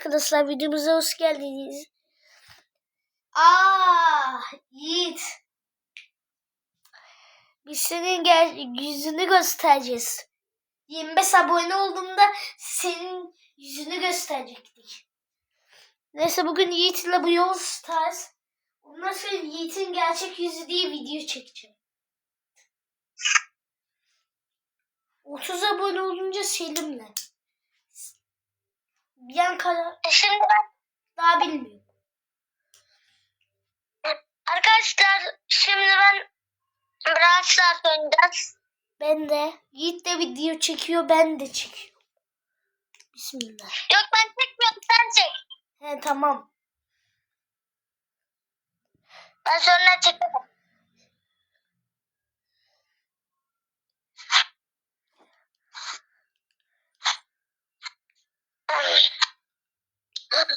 Arkadaşlar videomuza hoş geldiniz. Aa Yiğit. Biz senin gel yüzünü göstereceğiz. 25 abone olduğunda senin yüzünü gösterecektik. Neyse bugün Yiğit'le bu yol Stars. Ondan sonra Yiğit'in gerçek yüzü diye video çekeceğim. 30 abone olunca Selim'le. Yan karar Şimdi ben daha bilmiyorum. arkadaşlar şimdi ben Brawl Stars oynayacağız. Ben de. Yiğit de video çekiyor ben de çekiyorum. Bismillah. Yok ben çekmiyorum sen çek. He tamam. Ben sonra çekerim.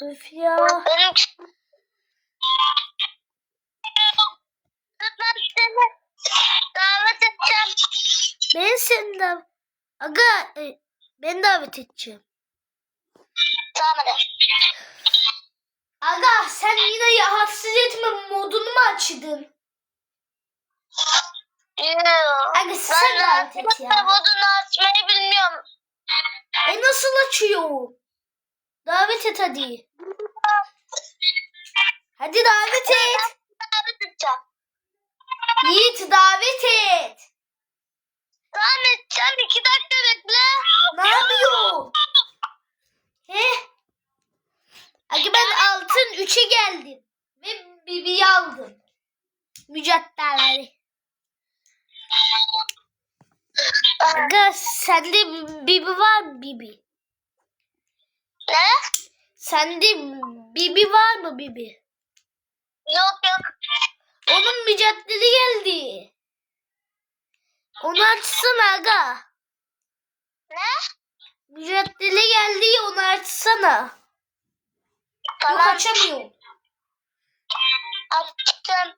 Öf ya. Benim ben davet edeceğim. Ben seni de... Aga e, ben davet edeceğim. Tamam hadi. Aga sen yine rahatsız etme modunu mu açtın? Yoo. Aga sen davet et Ben ya. modunu açmayı bilmiyorum. E nasıl açıyor? Davet et hadi. Hadi davet et. Yiğit davet et. Tamam edeceğim. iki dakika bekle. Ne yapıyorsun? He? Aga ben altın 3'e geldim. Ve Bibi'yi aldım. Mücadeleleri. Aga sende Bibi var Bibi? Ne? Sende Bibi var mı Bibi? Yok yok. Onun mücadele geldi. Onu açsana aga. Ne? Mücadele geldi onu açsana. Yok Tamam. açamıyorum. Açtım.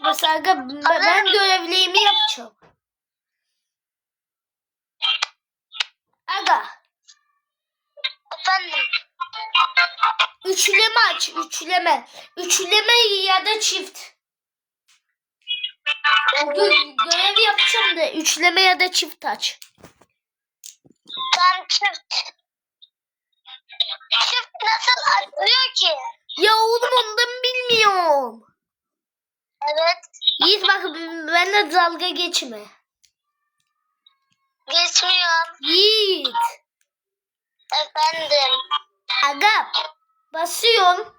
Mesela aga ben, ben görevliğimi yapacağım. Aga Efendim. üçleme aç üçleme. Üçleme ya da çift. Gö- görevi yapacağım da üçleme ya da çift aç. Tam çift. Çift nasıl açılıyor ki? Ya oğlum ondan bilmiyorum. Evet. Yiğit bak benimle dalga geçme. Yiğit. Efendim. Aga basıyorum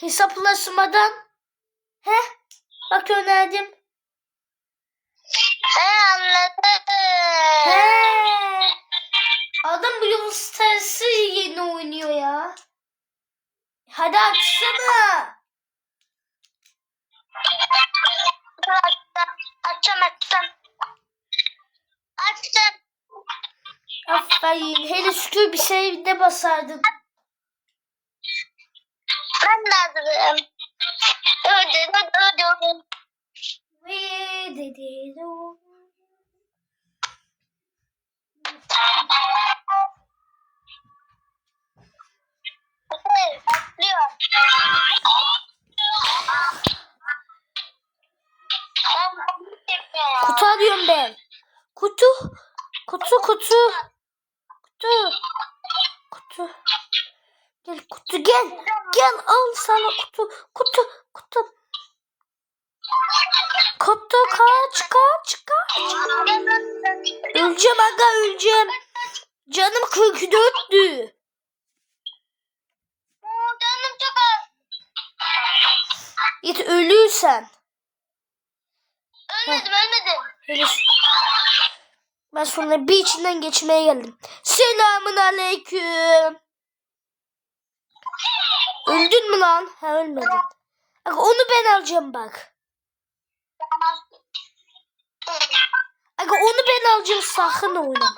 hesaplaşmadan. He? Bak önerdim. He anladım. He. Adam bu Yavuz Stars'ı yeni oynuyor ya. Hadi açsana. Dur açtım. Açacağım açacağım. Açtım. Aferin. Hele şükür bir. Ben de hazırım. Başlıyor. Ben bunu çekiyorum. Kutu arıyorum ben. Kutu. Kutu kutu. Kutu. Kutu. Gel kutu gel. Gel al sana kutu. Kutu. Kutu. Kutu kaç kaç kaç. Öleceğim aga öleceğim. Canım 44'tü. Canım çok az. Git ölürsen. Ölmedim ölmedim. Şu- Ben sonra bir içinden geçmeye geldim. Selamun aleyküm. Öldün mü lan? Ha ölmedin. Bak onu ben alacağım bak. Bak onu ben alacağım sakın oynama.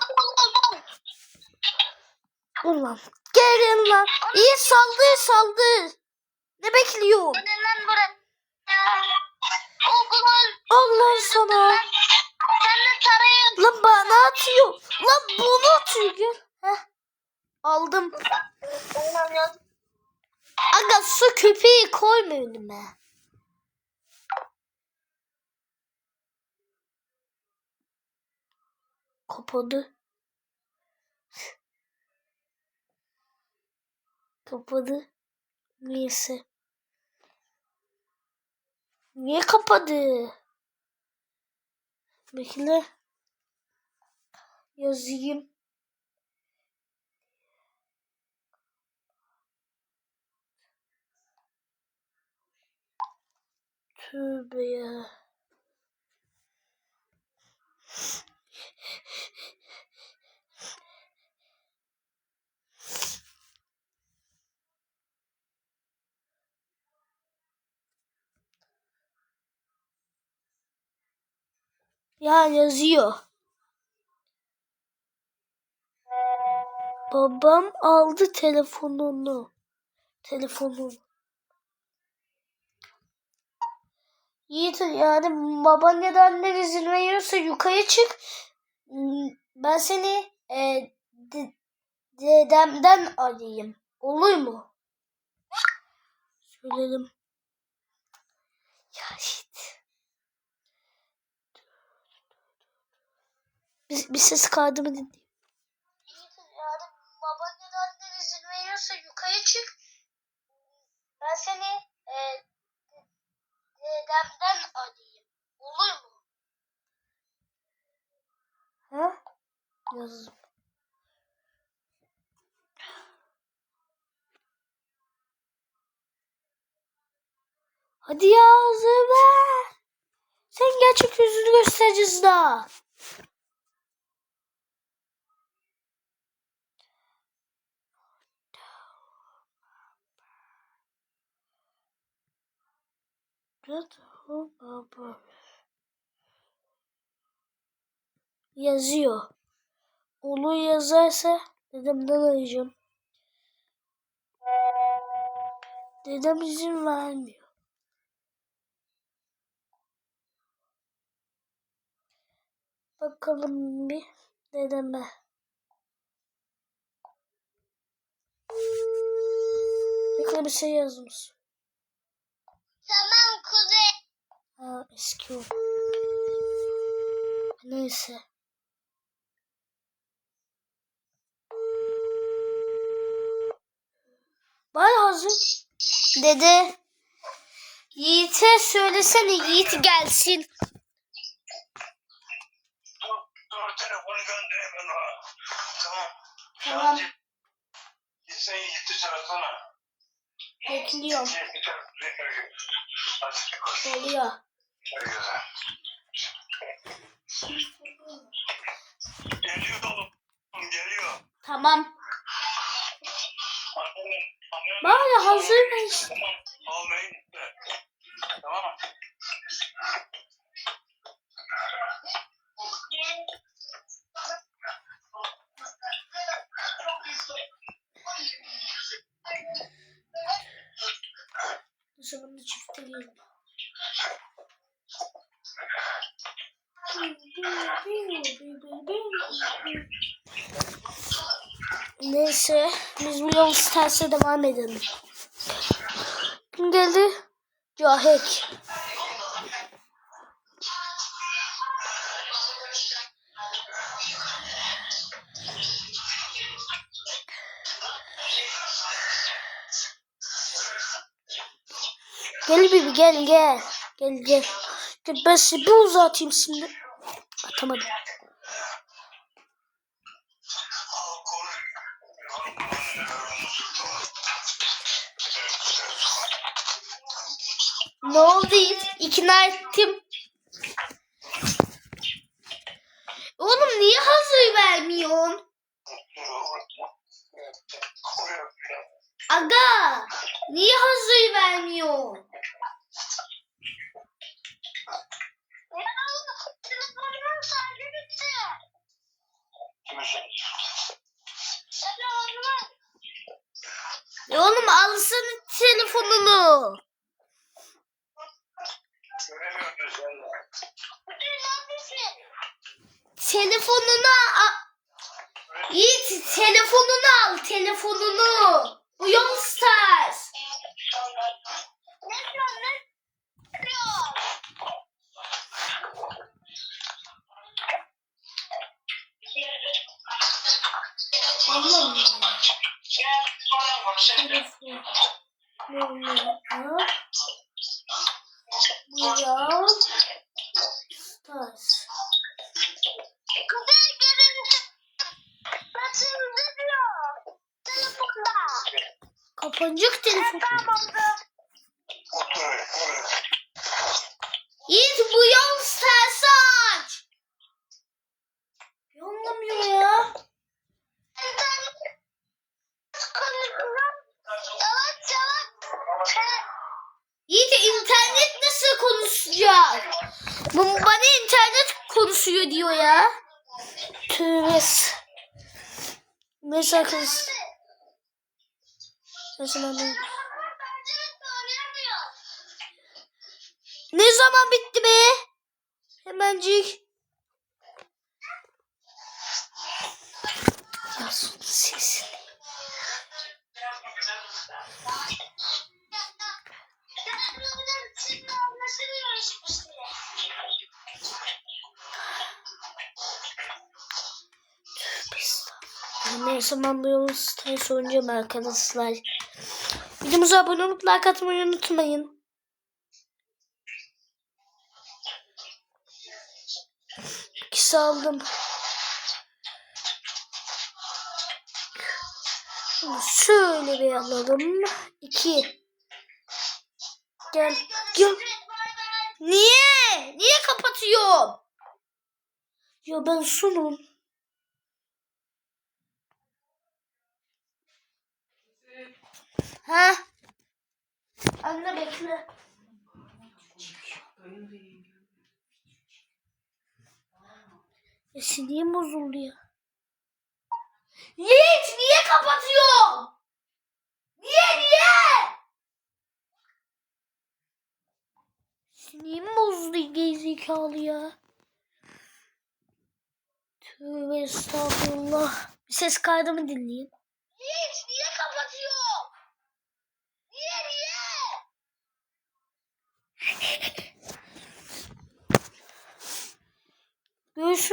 Ulan gelin lan. İyi saldır saldır. Ne bekliyor? Gelin lan buraya. Okul Allah sana. Sen de tarayın. Lan bana atıyor. Lan bunu atıyor gel. Heh. Aldım. Aga su köpeği koyma önüme. Kapadı. Kapadı. Neyse. Niye kapadı? Bekle. Yazayım. Tövbe ya. Ya yazıyor. Babam aldı telefonunu. Telefonunu. Yiğit yani baban ya da annen izin veriyorsa yukarı çık. Ben seni e, de- dedemden arayayım. Olur mu? Söyledim. Ya Yiğit. Bir, bir ses kaydımı dinleyeyim. Yiğit yani baban annen izin veriyorsa yukarı çık. Ben seni e, dedemden arayayım. Olur mu? Ha? Yazdım. Hadi ya ver. Sen gerçek yüzünü göstereceğiz daha. Yazıyor. Onu yazarsa dedemden arayacağım. Dedem izin vermiyor. Bakalım bir dedeme. Bekle bir şey yazmış. Tamam. Ha eski o. Neyse. Bay hazır. Dede. Yiğit'e söylesene Yiğit gelsin. Dur, dur telefonu gönder hemen ona. Tamam. Tamam. Git sen Yiğit'i çağırsana. Bekliyorum. Yiğit'i çağır. Hadi. Geliyor oğlum. Geliyor. Tamam. Annenin, annenin. Bari hazır mıyız? Tamam. Almayın. Tamam. O zaman da çifte Neyse biz bu yol terse devam edelim. Kim geldi? Cahek. Gel bibi gel gel. Gel gel. Gel ben size bir uzatayım şimdi. Atamadım. Ne oldu? İkna ettim. Oğlum niye hazır vermiyorsun? Aga niye hazır vermiyorsun? Ya telefonumun şarjı bitti. Telefonumun. E oğlum alsana telefonunu. Göremiyorum sen de. Kuzey neredesin? Telefonunu al. Yiğit telefonunu al telefonunu. Bu Yol Kapanacak telefon. Yiğit bu Yol Stars'ı aç. Anlamıyor ya. Yiğit internet nasıl konuşacak? Bu bana internet konuşuyor diyor ya. Tövbe. Neyse arkadaşlar. Ne zaman, ne zaman bitti be? Hemencik. Ya sus sesini. Neyse ben bu yolu stres oynayacağım arkadaşlar. Videomuza abone olup like atmayı unutmayın. İkisi aldım. Şöyle bir alalım. İki. Gel. Gel. Niye? Niye kapatıyorum? Ya ben sunum. Ha? Anne bekle. Ya sinirim bozuldu ya. Yiğit niye kapatıyor? Niye niye? Sinirim bozuldu gerizekalı ya. Tövbe estağfurullah. Bir ses kaydımı dinleyeyim. Hiç niye kapatıyor? Niye niye?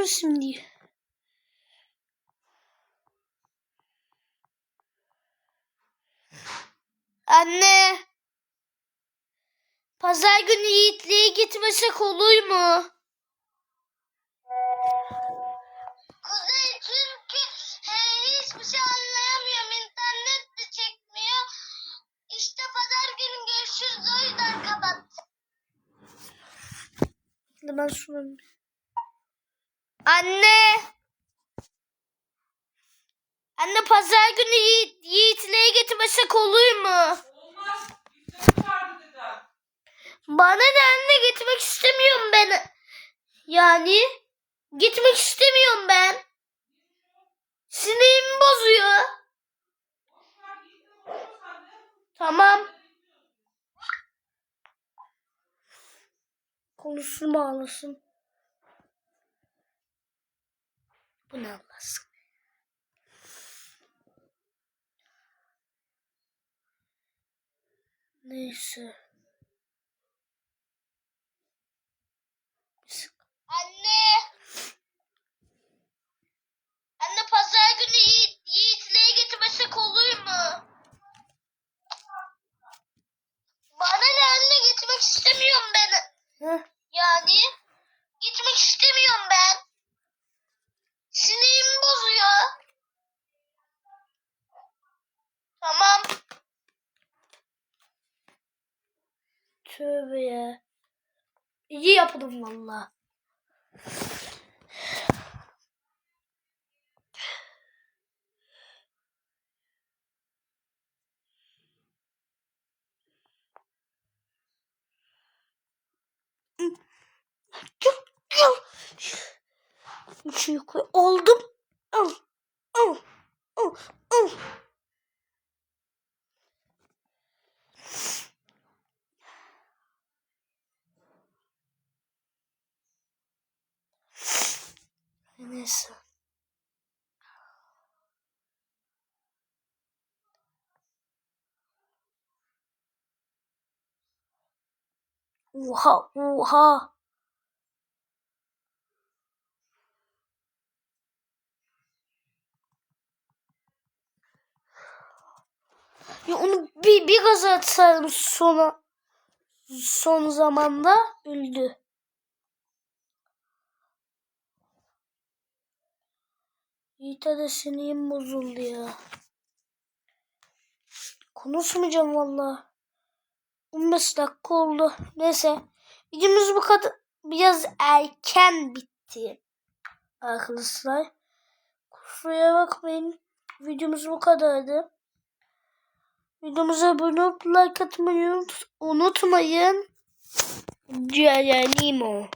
Görüşürüz şimdi. Anne. Pazar günü Yiğitliğe gitmesek olur mu? Kuzey çünkü he, hiçbir şey anlayamıyorum. İnternet de çekmiyor. İşte pazar günü görüşürüz o yüzden kapattım. Ben şunu... Anne. Anne pazar günü Yiğit, Yiğitliğe gitmesek olur mu? Olmaz. Bana ne anne gitmek istemiyorum ben. Yani gitmek istemiyorum ben. Sinirimi bozuyor. Tamam. Konuşsun ağlasın. Bu ne ağlasın? Neyse. Anne pazar günü Yiğit, Yiğit'le gitmesek olur mu? Bana ne anne gitmek istemiyorum ben. Heh, Yani gitmek istemiyorum ben. Sinirimi bozuyor. Tamam. tövbe ya. İyi yapalım valla. Üç yukarı aldım. Al. Al. Al. Al. Neyse. Oha oha. Ya onu bir, bir gaza atsaydım sona son zamanda öldü. Yiğit'e de sinirim bozuldu ya. Konuşmayacağım valla. 15 dakika oldu. Neyse. Videomuz bu kadar biraz erken bitti. Arkadaşlar. Kusura bakmayın. Videomuz bu kadardı. Videomuza abone olup like atmayı unut- unutmayın. Cerenimo.